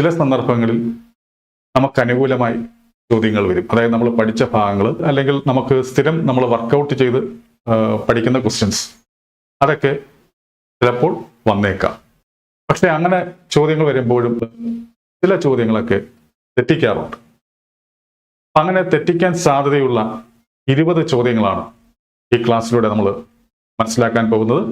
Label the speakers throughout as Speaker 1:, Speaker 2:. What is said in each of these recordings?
Speaker 1: ചില സന്ദർഭങ്ങളിൽ നമുക്ക് അനുകൂലമായി ചോദ്യങ്ങൾ വരും. അതായത് നമ്മൾ പഠിച്ച ഭാഗങ്ങൾ അല്ലെങ്കിൽ നമുക്ക് സ്ഥിരം നമ്മൾ വർക്കൗട്ട് ചെയ്ത് പഠിക്കുന്ന ക്വസ്റ്റ്യൻസ് അതൊക്കെ ചിലപ്പോൾ വന്നേക്കാം. പക്ഷെ അങ്ങനെ ചോദ്യങ്ങൾ വരുമ്പോഴും ചില ചോദ്യങ്ങളൊക്കെ തെറ്റിക്കാറുണ്ട്. അങ്ങനെ തെറ്റിക്കാൻ സാധ്യതയുള്ള ഇരുപത് ചോദ്യങ്ങളാണ് ഈ ക്ലാസ്സിലൂടെ നമ്മൾ മനസ്സിലാക്കാൻ പോകുന്നത്.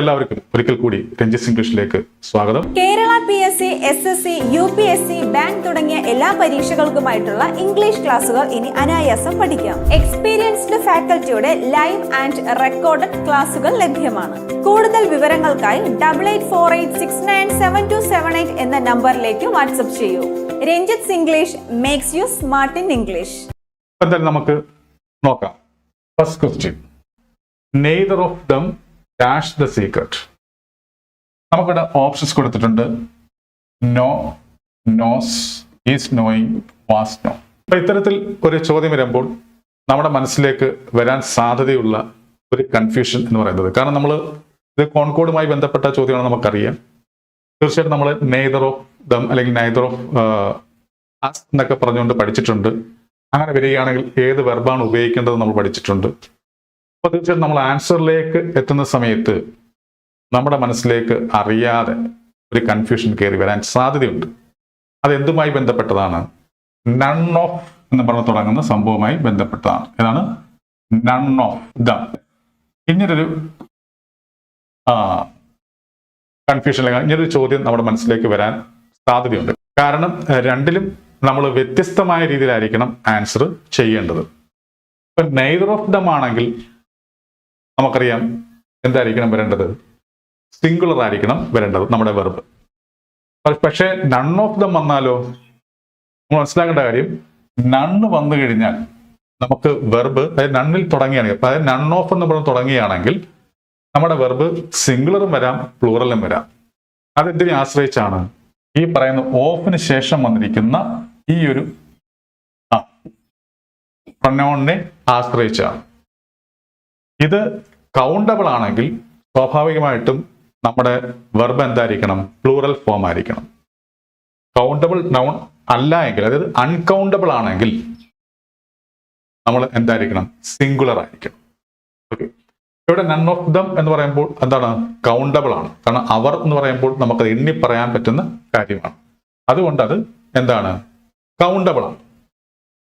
Speaker 1: എല്ലാവർക്കും ഒരിക്കൽ കൂടി രഞ്ജിസ് ഇംഗ്ലീഷിലേക്ക് സ്വാഗതം.
Speaker 2: Kerala P S C S S C U P S C bank തുടങ്ങിയ എല്ലാ പരീക്ഷകൾക്കുമായിട്ടുള്ള ഇംഗ്ലീഷ് ക്ലാസുകൾ ഇനി അനായാസം പഠിക്കാം. എക്സ്പീരിയൻസ്ഡ് ഫാക്കൽറ്റിയുടെ ലൈവ് ആൻഡ് റെക്കോർഡഡ് ക്ലാസുകൾ ലഭ്യമാണ്. കൂടുതൽ വിവരങ്ങൾക്കായി double eight four eight six nine seven two seven eight എന്ന നമ്പറിലേക്ക് വാട്സപ്പ് ചെയ്യൂ. Ranjith English makes you smart in English
Speaker 1: എന്തായാലും നമുക്ക് നോക്കാം. First question neither of them dash the secret നമുക്കിവിടെ ഓപ്ഷൻസ് കൊടുത്തിട്ടുണ്ട്. No knows is knowing was know അപ്പൊ ഇത്തരത്തിൽ ഒരു ചോദ്യം വരുമ്പോൾ നമ്മുടെ മനസ്സിലേക്ക് വരാൻ സാധ്യതയുള്ള ഒരു കൺഫ്യൂഷൻ എന്ന് പറയുന്നത്. കാരണം നമ്മൾ ഇത് കോൺകോഡുമായി ബന്ധപ്പെട്ട ചോദ്യമാണ് നമുക്കറിയാം. തീർച്ചയായിട്ടും നമ്മൾ നെയ്തർ ഓഫ് ദം അല്ലെങ്കിൽ നൈദർ ഓഫ് എന്നൊക്കെ പറഞ്ഞുകൊണ്ട് പഠിച്ചിട്ടുണ്ട്. അങ്ങനെ വരികയാണെങ്കിൽ ഏത് വെർബാണ് ഉപയോഗിക്കേണ്ടത് നമ്മൾ പഠിച്ചിട്ടുണ്ട്. അപ്പൊ തീർച്ചയായിട്ടും നമ്മൾ ആൻസറിലേക്ക് എത്തുന്ന സമയത്ത് നമ്മുടെ മനസ്സിലേക്ക് അറിയാതെ ഒരു കൺഫ്യൂഷൻ കയറി വരാൻ സാധ്യതയുണ്ട്. അത് എന്തുമായി ബന്ധപ്പെട്ടതാണ്? നൺ ഓഫ് എന്ന് പറഞ്ഞ് തുടങ്ങുന്ന സംഭവവുമായി ബന്ധപ്പെട്ടതാണ്. ഏതാണ്? നൺ ഓഫ് ദ ഇങ്ങനൊരു കൺഫ്യൂഷൻ ഇങ്ങനൊരു ചോദ്യം നമ്മുടെ മനസ്സിലേക്ക് വരാൻ സാധ്യതയുണ്ട്. കാരണം രണ്ടിലും നമ്മൾ വ്യത്യസ്തമായ രീതിയിലായിരിക്കണം ആൻസർ ചെയ്യേണ്ടത്. ഇപ്പൊ നെയ്തർ ഓഫ് ദം ആണെങ്കിൽ നമുക്കറിയാം എന്തായിരിക്കണം വരേണ്ടത്? സിംഗുലർ ആയിരിക്കണം വരേണ്ടത് നമ്മുടെ വെർബ് പക്ഷെ നൺ ഓഫ് ദം വന്നാലോ? നമ്മൾ മനസ്സിലാക്കേണ്ട കാര്യം നണ്ണ് വന്നു കഴിഞ്ഞാൽ നമുക്ക് വെർബ് അതായത് നണ്ണിൽ തുടങ്ങിയാണെങ്കിൽ അതായത് നൺ ഓഫ് എന്ന് പറഞ്ഞ് തുടങ്ങിയാണെങ്കിൽ നമ്മുടെ വെർബ് സിംഗുലറും വരാം പ്ലൂറലും വരാം. അതെന്തിനെ ആശ്രയിച്ചാണ്? ഈ പറയുന്ന ഓഫിന് ശേഷം വന്നിരിക്കുന്ന ഈ ഒരു ആ പ്രണോണിനെ ആശ്രയിച്ചാണ്. ഇത് കൗണ്ടബിൾ ആണെങ്കിൽ സ്വാഭാവികമായിട്ടും നമ്മുടെ വെർബ് എന്തായിരിക്കണം? പ്ലൂറൽ ഫോം ആയിരിക്കണം. കൗണ്ടബിൾ നൗൺ അല്ല എങ്കിൽ അതായത് അൺകൗണ്ടബിൾ ആണെങ്കിൽ നമ്മൾ എന്തായിരിക്കണം? സിംഗുലർ ആയിരിക്കണം. ഓക്കെ ഇവിടെ നൺ ഓഫ് ദം എന്ന് പറയുമ്പോൾ എന്താണ്? കൗണ്ടബിൾ ആണ്. കാരണം അവർ എന്ന് പറയുമ്പോൾ നമുക്ക് എണ്ണി പറയാൻ പറ്റുന്ന കാര്യമാണ്. അതുകൊണ്ട് അത് എന്താണ്? കൗണ്ടബിൾ ആണ്.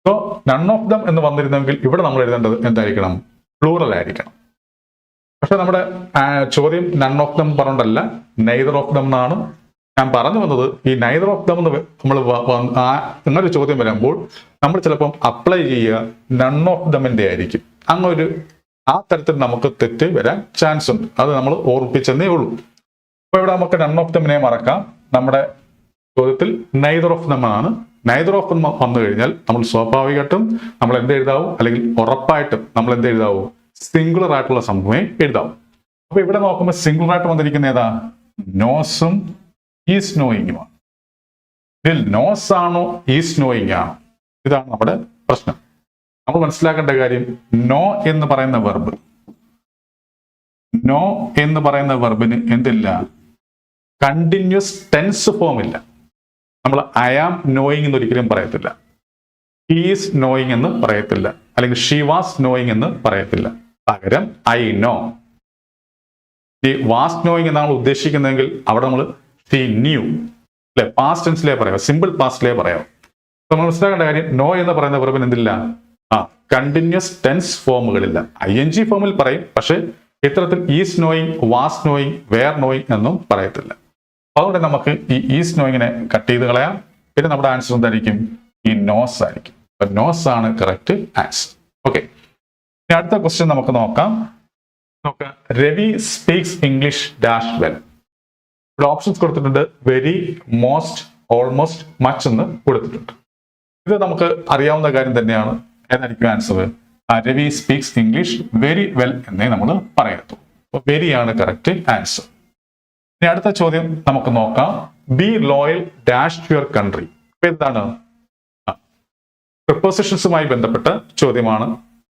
Speaker 1: സോ നൺ ഓഫ് ദം എന്ന് വന്നിരുന്നെങ്കിൽ ഇവിടെ നമ്മൾ എഴുതേണ്ടത് എന്തായിരിക്കണം? പ്ലൂറൽ ആയിരിക്കണം. പക്ഷെ നമ്മുടെ ചോദ്യം നൺ ഓഫ് ദം പറഞ്ഞിട്ടല്ല നൈദർ ഓഫ് ദം എന്നാണ് ഞാൻ പറഞ്ഞു വന്നത്. ഈ നൈദർ ഓഫ് ദം എന്ന് നമ്മൾ ഒരു ചോദ്യം വരുമ്പോൾ നമ്മൾ ചിലപ്പം അപ്ലൈ ചെയ്യുക നൺ ഓഫ് ദമിന്റെ ആയിരിക്കും. അങ്ങൊരു ആ തരത്തിൽ നമുക്ക് തെറ്റ് വരാൻ ചാൻസ് ഉണ്ട്. അത് നമ്മൾ ഓർപ്പിച്ചെന്നേ ഉള്ളൂ. അപ്പൊ ഇവിടെ നമുക്ക് നൺ ഓഫ് ദമിനെ മറക്കാം. നമ്മുടെ ചോദ്യത്തിൽ നൈദർ ഓഫ് ദം ആണ്. നൈദർ ഓഫ് ദം വന്നു കഴിഞ്ഞാൽ നമ്മൾ സ്വാഭാവികമായിട്ടും നമ്മൾ എന്ത് എഴുതാവും? അല്ലെങ്കിൽ ഉറപ്പായിട്ടും നമ്മൾ എന്ത് എഴുതാവൂ? സിംഗുലർ ആയിട്ടുള്ള സംഭവമേ എഴുതാവും അപ്പൊ ഇവിടെ നോക്കുമ്പോൾ സിംഗുലർ ആയിട്ട് വന്നിരിക്കുന്ന ഏതാ? നോസും ഈസ് നോയിങ്ങുമാണ് ഇതിൽ നോസ് ആണോ ഈസ് നോയിങ് ആണോ? ഇതാണ് നമ്മുടെ പ്രശ്നം. നമ്മൾ മനസ്സിലാക്കേണ്ട കാര്യം നോ എന്ന് പറയുന്ന വെർബ് നോ എന്ന് പറയുന്ന വെർബിന് എന്തില്ല? കണ്ടിന്യൂസ് ടെൻസ് ഫോം ഇല്ല. നമ്മൾ ഐ ആം നോയിങ് എന്ന് ഒരിക്കലും പറയത്തില്ല. ഈസ് നോയിങ് എന്ന് പറയത്തില്ല. അല്ലെങ്കിൽ ഷീ വാസ് നോയിങ് എന്ന് പറയത്തില്ല. പകരം ഐ നോ ഈ വാസ്റ്റ് നോയിങ് എന്നാണ് ഉദ്ദേശിക്കുന്നതെങ്കിൽ അവിടെ നമ്മൾ ഷീ ന്യൂ അല്ലെ? പാസ്റ്റ് ടെൻസിലേ പറയാം. സിമ്പിൾ പാസ്റ്റിലേ പറയാം. നമ്മൾ മനസ്സിലാക്കേണ്ട കാര്യം നോ എന്ന് പറയുന്ന പുറമെ എന്തില്ല? ആ കണ്ടിന്യൂസ് ടെൻസ് ഫോമുകളില്ല ഐ എൻ ജി ഫോമിൽ പറയും പക്ഷെ ഇത്തരത്തിൽ is knowing was knowing were knowing എന്നും പറയത്തില്ല. അതുകൊണ്ട് നമുക്ക് ഈ ഈസ് നോയിങ്ങിനെ കട്ട് ചെയ്ത് കളയാം. പിന്നെ നമ്മുടെ ആൻസർ എന്തായിരിക്കും? ഈ നോസ് ആയിരിക്കും. നോസ് ആണ് കറക്റ്റ് ആൻസർ ഓക്കെ അടുത്ത ക്വസ്റ്റ്യൻ നമുക്ക് നോക്കാം. നോക്കാം Ravi speaks English dash well ഇവിടെ ഓപ്ഷൻസ് കൊടുത്തിട്ടുണ്ട്. വെരി മോസ്റ്റ് ഓൾമോസ്റ്റ് മച്ച് എന്ന് കൊടുത്തിട്ടുണ്ട്. ഇത് നമുക്ക് അറിയാവുന്ന കാര്യം തന്നെയാണ്. ഏതായിരിക്കും answer Ravi speaks English very well എന്നേ നമ്മൾ പറയത്തു അപ്പൊ വെരി ആണ് കറക്റ്റ് ആൻസർ ഇനി അടുത്ത ചോദ്യം നമുക്ക് നോക്കാം. Be loyal dash your country ഇപ്പൊ എന്താണ്? പ്രിപ്പോസിഷൻസുമായി ബന്ധപ്പെട്ട ചോദ്യമാണ്.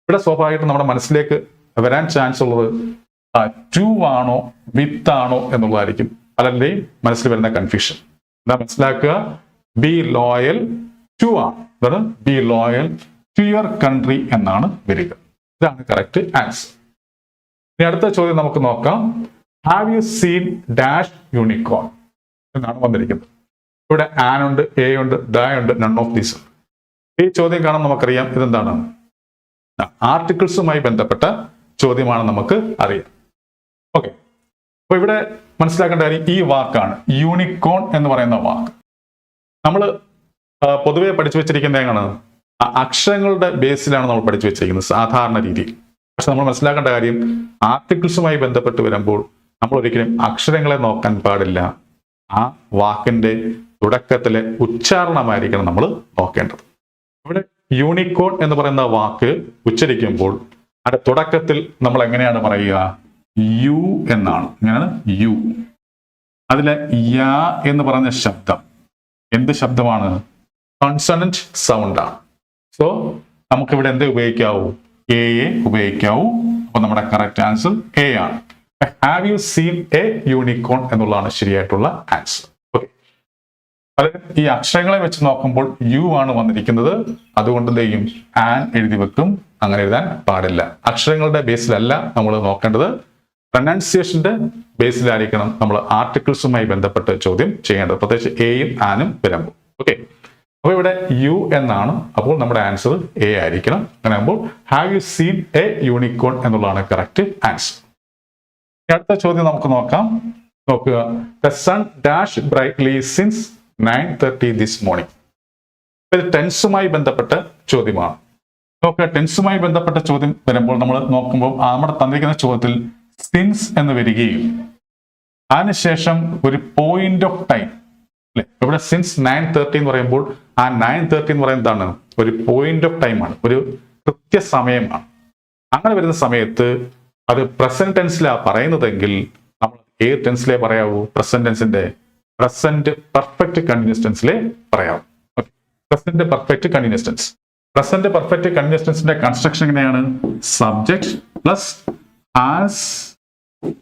Speaker 1: ഇവിടെ സ്വാഭാവികമായിട്ടും നമ്മുടെ മനസ്സിലേക്ക് വരാൻ ചാൻസ് ഉള്ളത് ടു ആണോ വിത്ത് ആണോ എന്നുള്ളതായിരിക്കും. പലരുടെയും മനസ്സിൽ വരുന്ന കൺഫ്യൂഷൻ എന്താ മനസ്സിലാക്കുക? ബി ലോയൽ ടു ആണ് അതാണ് be loyal to your country എന്നാണ് വരിക. ഇതാണ് കറക്റ്റ് ആൻസർ ഇനി അടുത്ത ചോദ്യം നമുക്ക് നോക്കാം. Have you seen dash unicorn എന്നാണ് വന്നിരിക്കുന്നത്. ഇവിടെ ആൻ ഉണ്ട് എ ഉണ്ട് ദ ഉണ്ട് നൺ ഓഫ് ദീസ് ഈ ചോദ്യം കാണാൻ നമുക്കറിയാം ഇതെന്താണ്? ആർട്ടിക്കിൾസുമായി ബന്ധപ്പെട്ട ചോദ്യമാണ് നമുക്ക് അറിയാം. ഓക്കെ അപ്പൊ ഇവിടെ മനസ്സിലാക്കേണ്ട കാര്യം ഈ വാക്കാണ്. യൂണിക്കോൺ എന്ന് പറയുന്ന വാക്ക്. നമ്മൾ പൊതുവെ പഠിച്ചു വെച്ചിരിക്കുന്ന എങ്ങനെയാണ്? അക്ഷരങ്ങളുടെ ബേസിലാണ് നമ്മൾ പഠിച്ചു വെച്ചിരിക്കുന്നത് സാധാരണ രീതിയിൽ. പക്ഷെ നമ്മൾ മനസ്സിലാക്കേണ്ട കാര്യം ആർട്ടിക്കിൾസുമായി ബന്ധപ്പെട്ട് വരുമ്പോൾ നമ്മൾ ഒരിക്കലും അക്ഷരങ്ങളെ നോക്കാൻ പാടില്ല. ആ വാക്കിന്റെ തുടക്കത്തിലെ ഉച്ചാരണമായിരിക്കണം നമ്മൾ നോക്കേണ്ടത്. ഇവിടെ യൂണിക്കോൺ എന്ന് പറയുന്ന വാക്ക് ഉച്ചരിക്കുമ്പോൾ അതിന്റെ തുടക്കത്തിൽ നമ്മൾ എങ്ങനെയാണ് പറയുക? യു എന്നാണ്. ഇങ്ങനെയാണ് യു അതിലെ യാ എന്ന് പറഞ്ഞ ശബ്ദം. എന്ത് ശബ്ദമാണ്? കൺസണന്റ് സൗണ്ടാണ് സോ നമുക്കിവിടെ എന്ത് ഉപയോഗിക്കാവൂ? എ എ ഉപയോഗിക്കാവൂ. അപ്പൊ നമ്മുടെ കറക്റ്റ് ആൻസർ എ ആണ്. Have you seen a unicorn എന്നുള്ളതാണ് ശരിയായിട്ടുള്ള ആൻസർ അത് ഈ അക്ഷരങ്ങളെ വെച്ച് നോക്കുമ്പോൾ യു ആണ് വന്നിരിക്കുന്നത്. അതുകൊണ്ട് എന്ത് ചെയ്യും? ആൻ എഴുതി വെക്കും. അങ്ങനെ എഴുതാൻ പാടില്ല. അക്ഷരങ്ങളുടെ ബേസിലല്ല നമ്മൾ നോക്കേണ്ടത്. പ്രൊനൗൺസിയേഷന്റെ ബേസിലായിരിക്കണം നമ്മൾ ആർട്ടിക്കിൾസുമായി ബന്ധപ്പെട്ട് ചോദ്യം ചെയ്യേണ്ടത്. പ്രത്യേകിച്ച് എയും ആനും വരുമ്പോൾ. ഓക്കെ അപ്പൊ ഇവിടെ യു എന്നാണ്. അപ്പോൾ നമ്മുടെ ആൻസർ എ ആയിരിക്കണം. അങ്ങനെ ആകുമ്പോൾ have you seen a unicorn എന്നുള്ളതാണ് കറക്റ്റ് ആൻസർ. അടുത്ത ചോദ്യം നമുക്ക് നോക്കാം. നോക്കുക. The sun dash brightly since nine thirty this morning ഇത് ടെൻസുമായി ബന്ധപ്പെട്ട ചോദ്യമാണ്. നോക്കുക ടെൻസുമായി ബന്ധപ്പെട്ട ചോദ്യം വരുമ്പോൾ നമ്മൾ നോക്കുമ്പോൾ നമ്മുടെ തന്നിരിക്കുന്ന ചോദ്യത്തിൽ സിൻസ് എന്ന് വരികയും അതിനുശേഷം ഒരു പോയിന്റ് ഓഫ് ടൈം അല്ലെ? ഇവിടെ സിൻസ് നയൻ തേർട്ടി എന്ന് പറയുമ്പോൾ ആ നയൻ തേർട്ടി എന്ന് പറയുന്നത് എന്താണ്? ഒരു പോയിന്റ് ഓഫ് ടൈം ആണ്. ഒരു കൃത്യസമയമാണ്. അങ്ങനെ വരുന്ന സമയത്ത് അത് പ്രസന്റ് ടെൻസിലാണ് പറയുന്നതെങ്കിൽ നമ്മൾ ഏത് ടെൻസിലേ പറയാവൂ? പ്രസന്റ് ടെൻസിന്റെ പ്രസന്റ് പെർഫെക്റ്റ് കണ്ടിന്യൂസ് പറയാം. Present perfect continuous tense present perfect continuous ടെൻസിന്റെ construction എങ്ങനെയാണ്? Subject plus has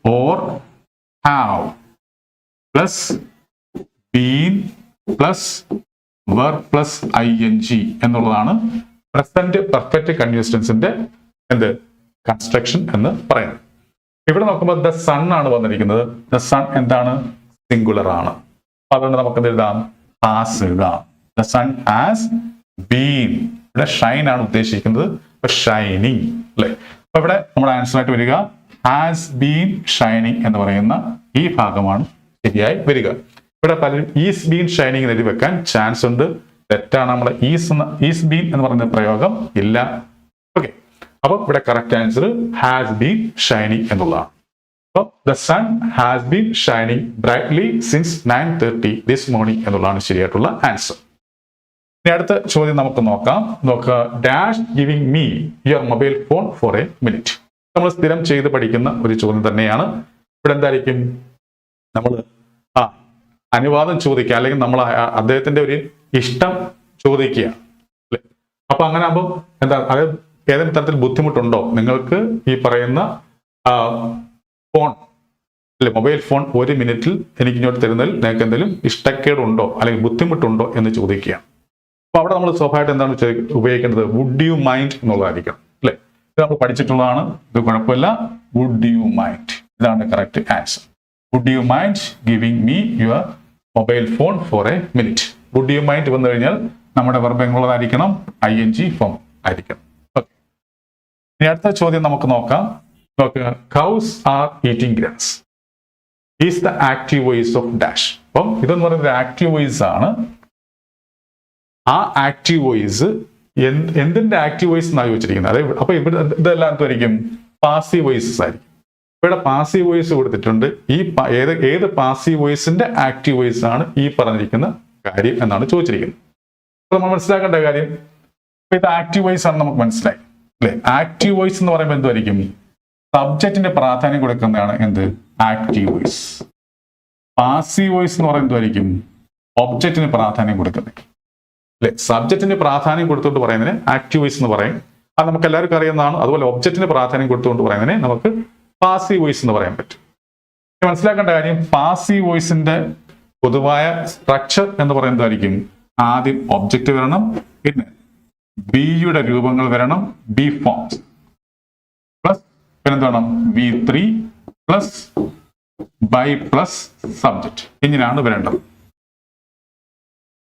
Speaker 1: or have plus been plus verb plus I N G എന്നുള്ളതാണ് പ്രസന്റ് പെർഫെക്റ്റ് കണ്ടിന്യൂസ് ടെൻസിന്റെ എന്ത്? കൺസ്ട്രക്ഷൻ എന്ന് പറയുന്നത്. ഇവിടെ നോക്കുമ്പോൾ ദ സൺ ആണ് വന്നിരിക്കുന്നത്. ദ സൺ എന്താണ്? സിംഗുലർ ആണ്. അതുകൊണ്ട് നമുക്ക് എന്ത് എഴുതാം? ഹാസ് എഴുതാം. ദ സൺ ഹാസ് ബീൻ ഇവിടെ ഷൈൻ ആണ് ഉദ്ദേശിക്കുന്നത്. ഷൈനിങ് അല്ലെ? അപ്പൊ ഇവിടെ നമ്മുടെ ആൻസർ ആയിട്ട് വരിക. ഹാസ് ബീൻ ഷൈനിങ് എന്ന് പറയുന്ന ഈ ഭാഗമാണ് ശരിയായി വരിക. ഇവിടെ പലരും ഈസ് ബീൻ ഷൈനിങ് എഴുതി വെക്കാൻ ചാൻസ് ഉണ്ട്. തെറ്റാണ് നമ്മുടെ ഈസ് എന്ന ഈസ് ബീൻ എന്ന് പറയുന്ന പ്രയോഗം ഇല്ല. ഓക്കെ അപ്പൊ ഇവിടെ correct answer has been shining എന്നുള്ളതാണ്. അപ്പോൾ the sun has been shining brightly since nine thirty this morning എന്നുള്ളതാണ് ശരിയായിട്ടുള്ള ആൻസർ ഇനി അടുത്ത ചോദ്യം നമുക്ക് നോക്കാം. നോക്കുക dash giving me your mobile phone for a minute നമ്മൾ സ്ഥിരം ചെയ്ത് പഠിക്കുന്ന ഒരു ചോദ്യം തന്നെയാണ്. ഇവിടെ എന്തായിരിക്കും? നമ്മൾ ആ അനുവാദം ചോദിക്കുക അല്ലെങ്കിൽ നമ്മൾ അദ്ദേഹത്തിന്റെ ഒരു ഇഷ്ടം ചോദിക്കുക അല്ലേ? അപ്പൊ അങ്ങനെ ആകുമ്പോൾ എന്താ അത് ഏതെങ്കിലും തരത്തിൽ ബുദ്ധിമുട്ടുണ്ടോ? നിങ്ങൾക്ക് ഈ പറയുന്ന ഫോൺ അല്ലെ മൊബൈൽ ഫോൺ ഒരു മിനിറ്റിൽ എനിക്ക് ഇങ്ങോട്ട് തരുന്നതിൽ നിങ്ങൾക്ക് എന്തെങ്കിലും ഇഷ്ടക്കേടുണ്ടോ അല്ലെങ്കിൽ ബുദ്ധിമുട്ടുണ്ടോ എന്ന് ചോദിക്കുക അപ്പൊ അവിടെ നമ്മൾ സ്വാഭാവികമായിട്ട് എന്താണ് ഉപയോഗിക്കേണ്ടത്? വുഡ് യു മൈൻഡ് എന്നുള്ളതായിരിക്കണം അല്ലെ? ഇത് നമ്മൾ പഠിച്ചിട്ടുള്ളതാണ് ഇത് കുഴപ്പമില്ല. വുഡ് യു മൈൻഡ് ഇതാണ് correct answer would you mind giving me your mobile phone for a minute would you mind വന്നു കഴിഞ്ഞാൽ നമ്മുടെ verb I N G form ആയിരിക്കണം. ഓക്കെ ഇനി അടുത്ത ചോദ്യം നമുക്ക് നോക്കാം. നോക്കുക cows are eating grass is the active voice of dash അപ്പം ഇതെന്ന് പറയുന്നത് ആക്റ്റീവ് വോയിസ് ആണ്. ആ ആക്റ്റീവ് വോയിസ് എന്തിന്റെ ആക്റ്റീവ് വോയിസ് എന്നാണ് ചോദിച്ചിരിക്കുന്നത്? അതായത് അപ്പൊ ഇവിടെ ഇതെല്ലാം എന്തായിരിക്കും പാസീവ് വോയിസസ് ആയിരിക്കും. ഇവിടെ പാസീവ് വോയിസ് കൊടുത്തിട്ടുണ്ട്. ഈ ഏത് ഏത് പാസീവ് വോയിസിന്റെ ആക്റ്റീവ് വോയിസ് ആണ് ഈ പറഞ്ഞിരിക്കുന്ന കാര്യം എന്നാണ് ചോദിച്ചിരിക്കുന്നത്. നമ്മൾ മനസ്സിലാക്കേണ്ട കാര്യം ഇത് ആക്റ്റീവ് വോയിസ് ആണ് നമുക്ക് മനസ്സിലായി. അല്ലെ? ആക്റ്റീവ് വോയിസ് എന്ന് പറയുമ്പോൾ എന്തായിരിക്കും സബ്ജക്റ്റിന്റെ പ്രാധാന്യം കൊടുക്കുന്നതാണ് എന്ത്? ആക്റ്റീവ് വോയിസ് പാസീവ് വോയിസ് എന്ന് പറയുന്നത് എന്തായിരിക്കും ഒബ്ജക്റ്റിന് പ്രാധാന്യം കൊടുക്കുന്നത്. അല്ലെ? സബ്ജക്റ്റിന് പ്രാധാന്യം കൊടുത്തുകൊണ്ട് പറയുന്നതിന് ആക്റ്റീവ് വോയിസ് എന്ന് പറയും. അത് നമുക്ക് എല്ലാവർക്കും അറിയുന്നതാണ്. അതുപോലെ ഒബ്ജക്റ്റിന് പ്രാധാന്യം കൊടുത്തുകൊണ്ട് പറയുന്നതിന് നമുക്ക് പാസീവ് വോയിസ് എന്ന് പറയാൻ പറ്റും. മനസ്സിലാക്കേണ്ട കാര്യം പാസീവ് വോയിസിന്റെ പൊതുവായ സ്ട്രക്ചർ എന്ന് പറയുന്നതായിരിക്കും ആദ്യം ഒബ്ജക്റ്റ് വരണം പിന്നെ ബിയുടെ രൂപങ്ങൾ വരണം ബി ഫോംസ് പ്ലസ് എന്താണ് V three plus by plus subject ഇങ്ങനെയാണ് വരേണ്ടത്.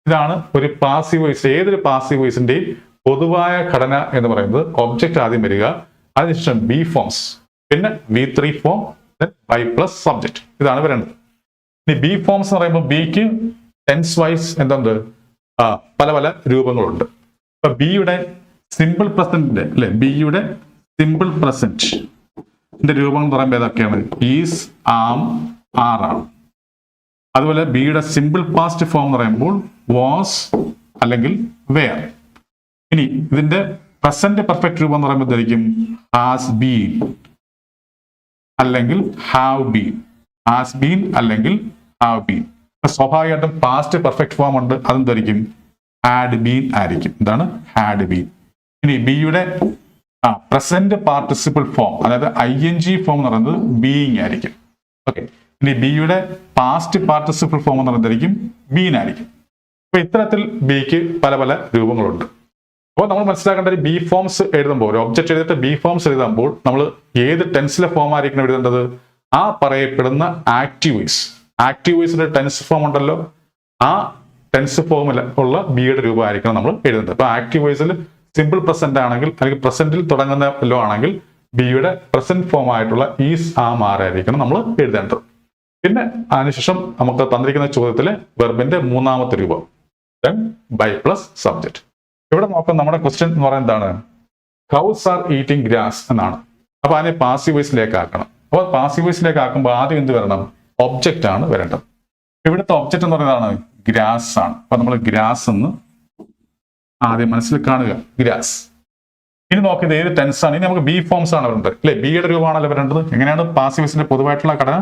Speaker 1: ഇതാണ് ഒരു പാസീവ് വോയിസ് ഏതൊരു പാസീവ് വോയിസിന്റെയും പൊതുവായ ഘടന എന്ന് പറയുന്നത് ഒബ്ജക്റ്റ് ആദ്യം വരിക അതിനുശേഷം ബി ഫോംസ് പിന്നെ V three form by plus subject ഇതാണ് വരേണ്ടത്. ഇനി ബി ഫോംസ് എന്ന് പറയുമ്പോൾ ബിക്ക് ടെൻസ് വൈസ് എന്തുണ്ട്? പല പല രൂപങ്ങളുണ്ട്. ഇപ്പൊ ബിയുടെ സിമ്പിൾ പ്രസന്റിന്റെ അല്ലെ? ബിയുടെ സിമ്പിൾ പ്രസന്റ് രൂപം എന്ന് പറയുമ്പോൾ ഏതൊക്കെയാണ്? ഈസ് ആം ആർ ആണ്. അതുപോലെ ബിയുടെ സിമ്പിൾ പാസ്റ്റ് ഫോം എന്ന് പറയുമ്പോൾ വാസ് അല്ലെങ്കിൽ വെയർ ഇനി ഇതിന്റെ പ്രസന്റ് പെർഫെക്റ്റ് രൂപം എന്ന് പറയുമ്പോൾ ധരിക്കും ഹാസ് ബീൻ അല്ലെങ്കിൽ ഹാവ് ബീൻ ഹാസ് ബീൻ അല്ലെങ്കിൽ ഹാവ് ബീൻ സ്വാഭാവികമായിട്ടും പാസ്റ്റ് പെർഫെക്റ്റ് ഫോം ഉണ്ട്. അതെന്തായിരിക്കും? ഹാഡ് ബീൻ ആയിരിക്കും. എന്താണ് ഹാഡ് ബീൻ ഇനി ബിയുടെ ആ പ്രസന്റ് പാർട്ടിസിപ്പിൾ ഫോം അതായത് ഐ എൻ ജി ഫോം എന്ന് പറയുന്നത് ബീയിങ് ആയിരിക്കും. ഓക്കെ ഇനി ബിയുടെ പാസ്റ്റ് പാർട്ടിസിപ്പിൾ ഫോം എന്ന് പറയുന്നതായിരിക്കും ബീനായിരിക്കും അപ്പൊ ഇത്തരത്തിൽ ബിക്ക് പല പല രൂപങ്ങളുണ്ട്. അപ്പോൾ നമ്മൾ മനസ്സിലാക്കേണ്ട ഒരു ബി ഫോംസ് എഴുതുമ്പോൾ ഒരു ഒബ്ജക്റ്റ് എഴുതിയിട്ട് ബി ഫോംസ് എഴുതുമ്പോൾ നമ്മൾ ഏത് ടെൻസിലെ ഫോം ആയിരിക്കണം എഴുതേണ്ടത്? ആ പറയപ്പെടുന്ന ആക്റ്റീവ് വോയിസ് ആക്റ്റീവ് വോയിസിന്റെ ടെൻസ് ഫോം ഉണ്ടല്ലോ. ആ ടെൻസ് ഫോമിൽ ഉള്ള ബിയുടെ രൂപമായിരിക്കണം നമ്മൾ എഴുതേണ്ടത്. അപ്പൊ ആക്റ്റീവ് വോയിസിൽ സിമ്പിൾ പ്രസന്റ് ആണെങ്കിൽ അല്ലെങ്കിൽ പ്രസന്റിൽ തുടങ്ങുന്ന ലോ ആണെങ്കിൽ ബിയുടെ പ്രസന്റ് ഫോം ആയിട്ടുള്ള ഈസ് ആ മാറായിരിക്കണം നമ്മൾ എഴുതേണ്ടത്. പിന്നെ അതിനുശേഷം നമുക്ക് തന്നിരിക്കുന്ന ചോദ്യത്തിലെ വെർബിന്റെ മൂന്നാമത്തെ രൂപം. ബൈ പ്ലസ് സബ്ജക്ട് ഇവിടെ നോക്കാം നമ്മുടെ ക്വസ്റ്റ്യൻ എന്ന് പറയുന്നത് എന്താണ്? ഹൗസ് ആർ ഈറ്റിംഗ് ഗ്രാസ് എന്നാണ്. അപ്പൊ അതിനെ പാസീവ് വോയിസിലേക്ക് ആക്കണം. അപ്പോൾ പാസീവ് വോയിസിലേക്ക് ആക്കുമ്പോൾ ആദ്യം എന്ത് വരണം? ഒബ്ജക്റ്റ് ആണ് വരേണ്ടത്. ഇവിടുത്തെ ഒബ്ജക്റ്റ് എന്ന് പറയുന്നതാണ് ഗ്രാസ് ആണ്. അപ്പൊ നമ്മൾ ഗ്രാസ് എന്ന് ആദ്യം മനസ്സിൽ കാണുക. ഗ്രാസ്. ഇനി നോക്കിയത് ഏത് ടെൻസ് ആണ്? ഇനി നമുക്ക് ബി ഫോംസ് ആണ് വരേണ്ടത് അല്ലെ? ബിയുടെ രൂപമാണല്ലോ വരേണ്ടത്. എങ്ങനെയാണ് പാസീവ്സിന്റെ പൊതുവായിട്ടുള്ള ഘടന?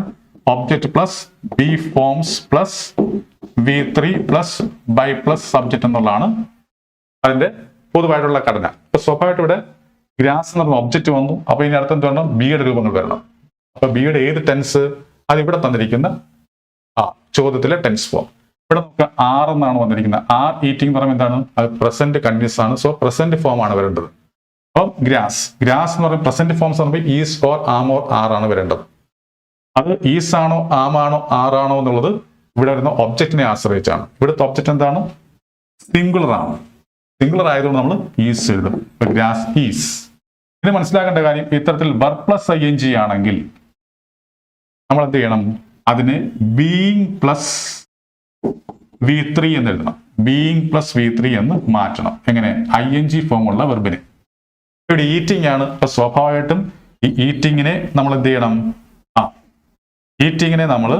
Speaker 1: Object plus be forms plus V three plus by plus subject എന്നുള്ളതാണ് അതിന്റെ പൊതുവായിട്ടുള്ള ഘടന. അപ്പൊ സ്വാഭാവികമായിട്ട് ഇവിടെ ഗ്രാസ് എന്ന് പറഞ്ഞ ഒബ്ജക്റ്റ് വന്നു. അപ്പൊ ഇനി എന്ത് വേണം ബിയുടെ രൂപങ്ങൾ വരണം. അപ്പൊ ബിയുടെ ഏത് ടെൻസ് അത് ഇവിടെ തന്നിരിക്കുന്ന ആ ചോദ്യത്തിലെ ടെൻസ് ഫോം ഇവിടെ നമുക്ക് ആർ എന്നാണ് വന്നിരിക്കുന്നത്. ആർ ഈറ്റിംഗ് പറയുമ്പോൾ എന്താണ്? അത് പ്രസന്റ് കണ്ടിന്യൂസ് ആണ്. സോ പ്രസന്റ് ഫോം ആണ് വരേണ്ടത്. അപ്പം ഗ്രാസ് ഗ്രാസ് എന്ന് പറയുമ്പോൾ പ്രസന്റ് ഫോംസ് പറയുമ്പോൾ is or am or are ആണ് വരേണ്ടത്. അത് ഈസ് ആണോ ആം ആണോ ആർ ആണോ എന്നുള്ളത് ഇവിടെ വരുന്ന ഒബ്ജക്റ്റിനെ ആശ്രയിച്ചാണ്. ഇവിടുത്തെ ഒബ്ജക്റ്റ് എന്താണ്? സിംഗുലർ ആണ്. സിംഗുലർ ആയതുകൊണ്ട് നമ്മൾ ഈസ് എഴുതും. ഗ്രാസ് ഈസ് ഇത് മനസ്സിലാക്കേണ്ട കാര്യം ഇത്തരത്തിൽ verb plus I N G ആണെങ്കിൽ നമ്മൾ എന്ത് ചെയ്യണം? അതിന് ബീയിങ് പ്ലസ് വി ത്രീ എന്ന് എഴുതണം. ബീയിങ് പ്ലസ് വി ത്രീ എന്ന് മാറ്റണം. എങ്ങനെ? ഐ എൻ ജി ഫോം ഉള്ള വെർബിന് ഇവിടെ ഈറ്റിംഗ് ആണ്. സ്വാഭാവികമായിട്ടും ഈ ഈറ്റിങ്ങിനെ നമ്മൾ എന്ത് ചെയ്യണം? ആ ഈറ്റിങ്ങിനെ നമ്മൾ